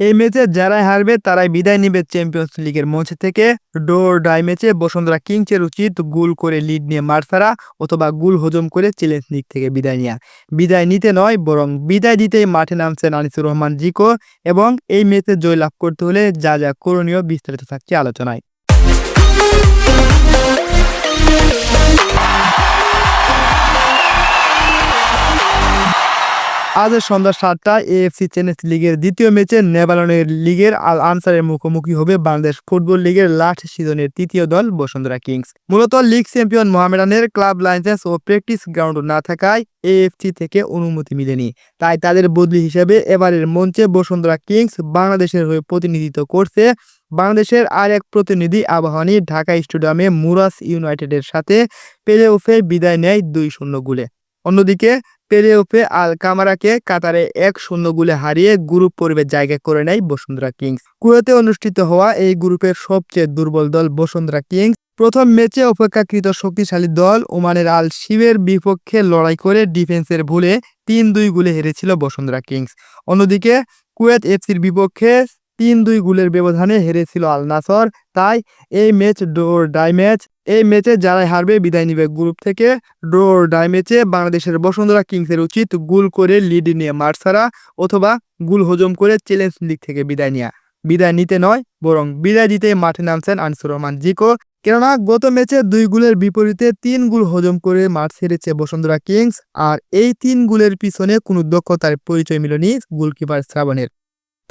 এই ম্যাচে যারাই হারবে, তারাই বিদায় নিবে চ্যাম্পিয়ন্স লিগের মঞ্চ থেকে। ডোর ডাই ম্যাচে বসুন্ধরা কিংসের উচিত গুল করে লিড নিয়ে মার ছাড়া অথবা গুল হজম করে চ্যালেঞ্জ লিগ থেকে বিদায় নেওয়া বিদায় নিতে নয়, বরং বিদায় দিতেই মাঠে নামছেন আনিসুর রহমান জিকো এবং এই ম্যাচে জয়লাভ করতে হলে যা যা করণীয় বিস্তারিত থাকছে আলোচনায়। আজ সন্ধ্যা সাতটায় এএফসি চ্যাম্পিয়ন্স লিগের দ্বিতীয় ম্যাচে নেবালনের লিগের আল আনসারের মুখোমুখি হবে বাংলাদেশ ফুটবল লিগের লাস্ট সিজনের তৃতীয় দল বসুন্ধরা কিংস। মূলত লিগ চ্যাম্পিয়ন মোহামেডানের ক্লাব লাইসেন্স ও প্র্যাকটিস গ্রাউন্ড না থাকায় এএফসি থেকে অনুমতি মিলেনি। তাই তাদের বদলি হিসেবে এবারের মঞ্চে বসুন্ধরা কিংস বাংলাদেশের হয়ে প্রতিনিধিত্ব করছে বাংলাদেশের আর এক প্রতিনিধি আবাহনী ঢাকা স্টেডিয়ামে মুরাস ইউনাইটেডের সাথে। পেলে ওফে বিদায় নেয় দুই শূন্য গোলে। অন্যদিকে পেলে ওফে আল কামারাকে কাতারে এক শূন্য গোলে হারিয়ে গ্রুপ পর্বে জায়গা করে নেয় বসুন্ধরা কিংস। কুয়েতে অনুষ্ঠিত হওয়া এই গ্রুপের সবচেয়ে দুর্বল দল বসুন্ধরা কিংস। প্রথম ম্যাচে অপেক্ষাকৃত শক্তিশালী দল ওমানের আল শিবের বিপক্ষে লড়াই করে ডিফেন্সের ভুলে তিন দুই গোলে হেরেছিল বসুন্ধরা কিংস। অন্যদিকে কুয়েত এফসির বিপক্ষে তিন দুই গোলের ব্যবধানে হেরেছিল আল নাসর। তাই এই ম্যাচ ডোর ডাই ম্যাচ, এই ম্যাচে যারাই হারবে বিদায় নিবে গ্রুপ থেকে। ডোর ডাই ম্যাচে বাংলাদেশের বসুন্ধরা কিংসের উচিত গোল করে লিড নিয়ে মার ছাড়া অথবা গোল হজম করে চ্যালেঞ্জ লিগ থেকে বিদায় নেওয়া বিদায় নিতে নয়, বরং বিদায় দিতে মাঠে নামছেন আনসুর রহমান জিকো। কেননা গত ম্যাচে দুই গোলের বিপরীতে তিন গোল হজম করে মাঠ ছেড়েছে বসুন্ধরা কিংস, আর এই তিন গোলের পিছনে কোনো দক্ষতার পরিচয় মিলনি গোলকিপার শ্রাবণের।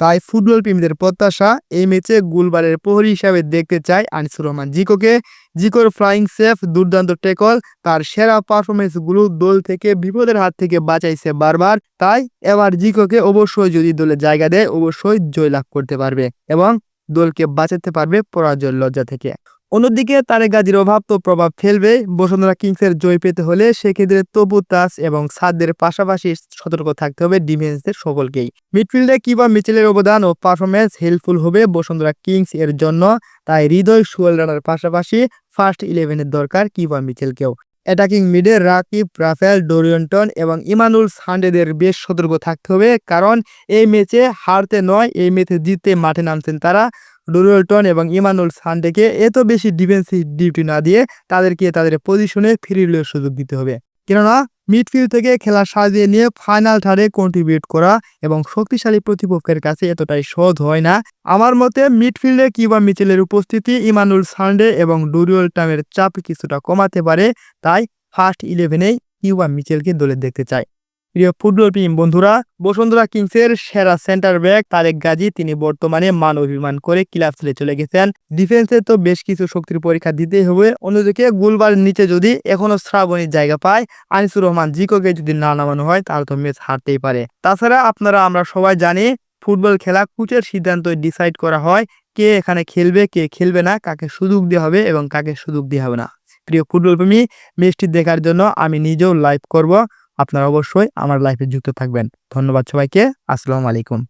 তাই ফুটবল প্রেমীদের প্রত্যাশা, এই ম্যাচে গুলবারের প্রহরী হিসাবে দেখতে চায় আনিসুর রহমান জিকোকে। জিকোর ফ্লাইং সেফ দুর্দান্ত টেকল তার সেরা পারফরমেন্সগুলো দল থেকে বিপদের হাত থেকে বাঁচাইছে বারবার। তাই এবার জিকোকে অবশ্যই যদি দলে জায়গা দেয়, অবশ্যই জয়লাভ করতে পারবে এবং দলকে বাঁচাতে পারবে পরাজয়ের লজ্জা থেকে। অন্যদিকে তারেক গাজীর অভাব তো প্রভাব ফেলবে। বসুন্ধরা কিংসের জয় পেতে হলে সেক্ষেত্রে তবু তাস এবং সাদদের পাশাপাশি সতর্ক থাকতে হবে ডিফেন্সের সকলকেই। মিডফিল্ডে কিবা মিচেলের অবদান ও পারফরমেন্স হেল্পফুল হবে বসুন্ধরা কিংস এর জন্য। তাই হৃদয় সুয়েল রানার পাশাপাশি ফার্স্ট ইলেভেনের দরকার কিবা মিচেলকেও। অ্যাটাকিং মিডে রাকিব রাফেল ডোরিয়ন্টন এবং ইমানুল সান্ডেদের বেশ সতর্ক থাকতে হবে কারণ এই ম্যাচে হারতে নয়, এই ম্যাচে জিততে মাঠে নামছেন তারা। ডোরিয়ল্টন এবং ইমানুল সান্ডেকে এত বেশি ডিফেন্সিভ ডিউটি না দিয়ে তাদেরকে তাদের পজিশনে ফিরিয়ে সুযোগ দিতে হবে। কেননা মিডফিল্ড থেকে খেলা সাজিয়ে নিয়ে ফাইনাল থার্ডে কন্ট্রিবিউট করা এবং শক্তিশালী প্রতিপক্ষের কাছে এতটাই সহজ হয় না। আমার মতে মিডফিল্ডে কিবা মিচেলের উপস্থিতি ইমানুল সান্ডে এবং ডুরিওল টামের চাপ কিছুটা কমাতে পারে, তাই ফার্স্ট ইলেভেনেই কিউবা মিচেলকে দলে দেখতে চাই। প্রিয় ফুটবল টিম বন্ধুরা, বসুন্ধরা কিংসের সেরা সেন্টার ব্যাক তারেক গাজী তিনি বর্তমানে মান অভিমান করে ক্লাব ছেড়ে চলে গেছেন। ডিফেন্সে তো বেশ কিছু শক্তির পরীক্ষা দিতেই হবে। অন্যদিকে গোলবার নিচে যদি এখনও শ্রাবণীর জায়গা পায়, আনিসুর রহমান জিকোকে যদি না নামানো হয়, তাহলে তো ম্যাচ হারতেই পারে। তাছাড়া আপনারা, আমরা সবাই জানি ফুটবল খেলা কোচের সিদ্ধান্ত ডিসাইড করা হয়, কে এখানে খেলবে, কে খেলবে না, কাকে সুযোগ দেওয়া হবে এবং কাকে সুযোগ দেওয়া হবে না। প্রিয় ফুটবল প্রেমী ম্যাচটি দেখার জন্য আমি নিজেও লাইভ করব। আপনারা অবশ্যই আমার লাইফে যুক্ত থাকবেন। ধন্যবাদ সবাইকে। আসসালামু আলাইকুম।